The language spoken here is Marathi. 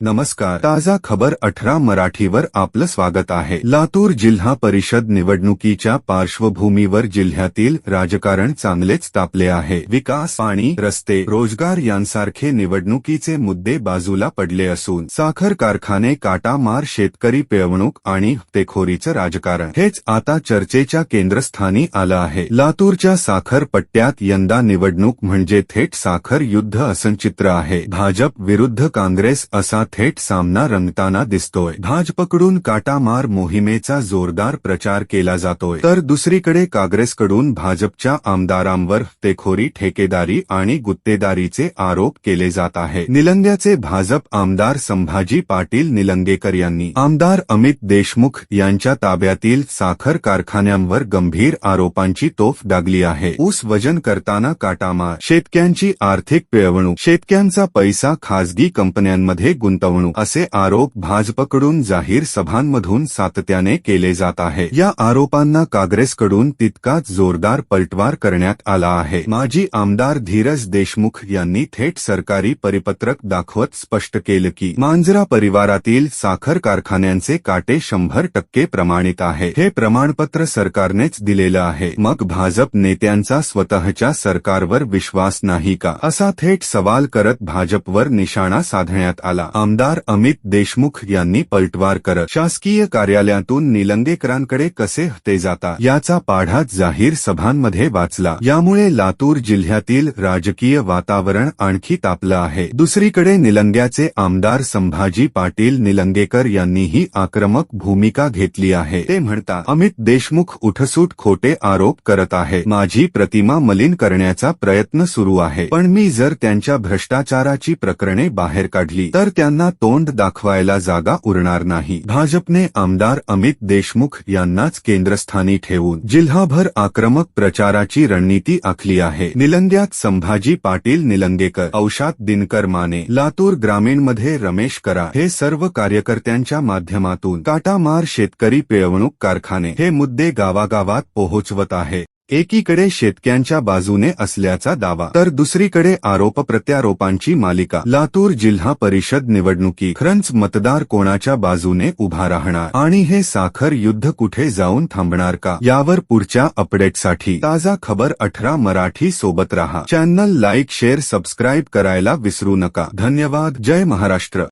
नमस्कार. ताजा खबर अठरा मराठीवर आपलं स्वागत आहे. लातूर जिल्हा परिषद निवडणुकीच्या पार्श्वभूमीवर जिल्ह्यातील राजकारण चांगलेच तापले आहे. विकास पाणी रस्ते रोजगार यांसारखे निवडणुकीचे मुद्दे बाजूला पडले असून साखर कारखाने काटामार शेतकरी पिळवणूक आणि हप्तेखोरीचं राजकारण. हेच आता चर्चेच्या केंद्रस्थानी आलं आहे. लातूरच्या साखर पट्ट्यात यंदा निवडणूक म्हणजे थेट साखर युद्ध असं चित्र आहे. भाजप विरुद्ध काँग्रेस असा थेट सामना रंगताना दिसतोय. भाजपकडून काटामार मोहिमेचा जोरदार प्रचार केला जातोय. तर दुसरीकडे काँग्रेसकडून भाजपच्या आमदारांवर तेखोरी ठेकेदारी आणि गुत्तेदारीचे आरोप केले जात आहे. निलंग्याचे भाजप आमदार संभाजी पाटील निलंगेकर यांनी आमदार अमित देशमुख यांच्या ताब्यातील साखर कारखान्यांवर गंभीर आरोपांची तोफ डागली आहे. ऊस वजन करताना काटामार शेतक्यांची आर्थिक पिळवणूक. शेतक्यांचा पैसा खासगी कंपन्यांमध्ये गुंत गुंतवणूक असे आरोप भाजपकडून जाहीर सभांमधून सातत्याने केले जात आहे. या आरोपांना काँग्रेसकडून तितकाच जोरदार पलटवार करण्यात आला आहे. माजी आमदार धीरज देशमुख यांनी थेट सरकारी परिपत्रक दाखवत स्पष्ट केलं की मांजरा परिवारातील साखर कारखान्यांचे काटे शंभर टक्के प्रमाणित आहे. हे प्रमाणपत्र सरकारनेच दिलेलं आहे. मग भाजप नेत्यांचा स्वतःच्या सरकारवर विश्वास नाही का? असा थेट सवाल करत भाजपवर निशाणा साधण्यात आला. आमदार अमित देशमुख यांनी पलटवार करत शासकीय कार्यालयातून निलंगेकरांकडे कसे हते जाता याचा पाढा जाहीर सभांमध्ये वाचला. यामुळे लातूर जिल्ह्यातील राजकीय वातावरण आणखी तापलं आहे. दुसरीकडे निलंग्याचे आमदार संभाजी पाटील निलंगेकर यांनीही आक्रमक भूमिका घेतली आहे. ते म्हणतात अमित देशमुख उठसूट खोटे आरोप करत आहे. माझी प्रतिमा मलिन करण्याचा प्रयत्न सुरू आहे. पण मी जर त्यांच्या भ्रष्टाचाराची प्रकरणे बाहेर काढली तर त्यांना तोंड दाखवायला जागा उरणार नाही. भाजपने आमदार अमित देशमुख यांनाच केंद्रस्थानी ठेवून जिल्हाभर आक्रमक प्रचाराची रणनीती आखली आहे. निलंग्यात संभाजी पाटील निलंगेकर औषात दिनकर माने लातूर ग्रामीणमध्ये रमेश करा हे सर्व कार्यकर्त्यांच्या माध्यमातून काटामार शेतकरी पिळवणूक कारखाने हे मुद्दे गावागावात पोहोचवत आहे. एकीकडे शेतक्यांच्या बाजूने असल्याचा दावा तर दुसरीकडे आरोप प्रत्यारोपांची मालिका. लातूर जिल्हा परिषद निवडणुकी. खरंच मतदार कोणाच्या बाजूने उभा राहणार? आणि हे साखर युद्ध कुठे जाऊन थांबणार का? यावर पुढच्या अपडेटसाठी ताजा खबर अठरा मराठी सोबत रहा. चॅनल लाईक शेअर सबस्क्राईब करायला विसरू नका. धन्यवाद. जय महाराष्ट्र.